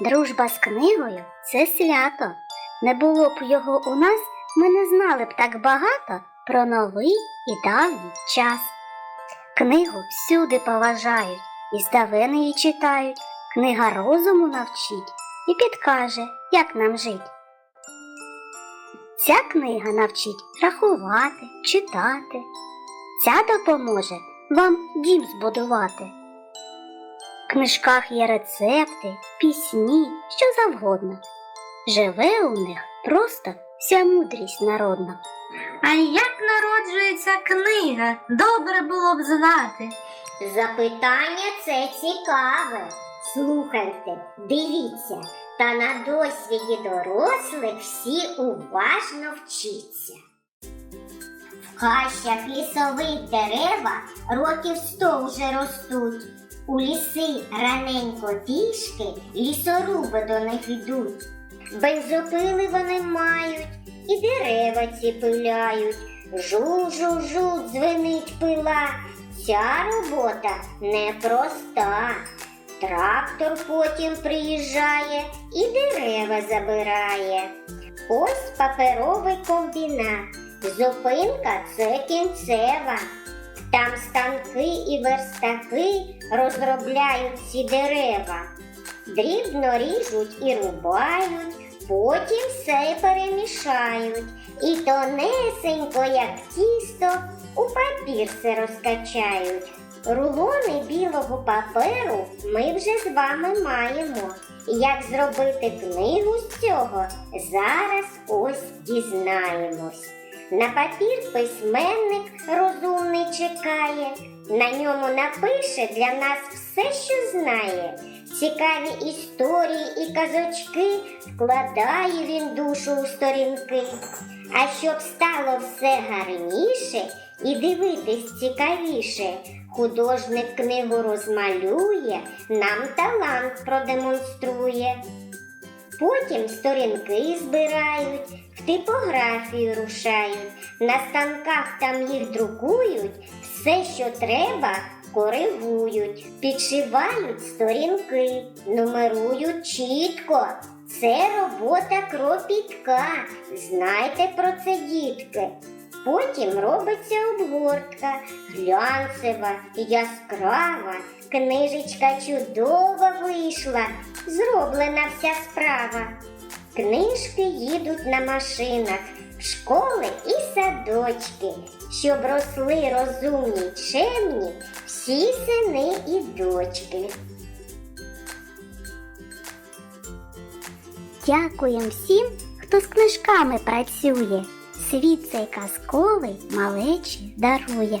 Дружба з книгою це свято. Не було б його у нас, ми не знали б так багато про новий і давній час. Книгу всюди поважають, і здавен її читають. Книга розуму навчить і підкаже, як нам жить. Ця книга навчить рахувати, читати. Ця допоможе вам дім збудувати. В книжках є рецепти, пісні, що завгодно. Живе у них просто вся мудрість народна. А як народжується книга? Добре було б знати. Запитання це цікаве. Слухайте, дивіться, та на досвіді дорослих всі уважно вчіться. В хащах лісових дерева років сто вже ростуть. У ліси раненько пішки лісоруби до них йдуть. Бензопили вони мають і дерева ці пиляють. Жу-жу-жу дзвенить пила. Ця робота непроста. Трактор потім приїжджає і дерева забирає. Ось паперовий комбінат. Зупинка це кінцева. Там станки і верстаки розробляють ці дерева. Дрібно ріжуть і рубають, потім все перемішають. І тонесенько, як тісто, у папір все розкачають. Рулони білого паперу ми вже з вами маємо. Як зробити книгу з цього, зараз ось дізнаємось. На папір письменник розумний чекає, на ньому напише для нас все, що знає. Цікаві історії і казочки вкладає він душу у сторінки. А щоб стало все гарніше і дивитись цікавіше, художник книгу розмалює, нам талант продемонструє. Потім сторінки збирають, в типографію рушають, на станках там їх друкують, все, що треба, коригують, підшивають сторінки, нумерують чітко. Це робота кропітка. Знайте про це, дітки. Потім робиться обгортка, глянцева, яскрава, книжечка чудова вийшла, зроблена вся справа. Книжки їдуть на машинах школи і садочки, щоб росли розумні, чемні всі сини і дочки. Дякуємо всім, хто з книжками працює. Світ цей казковий малечі дарує.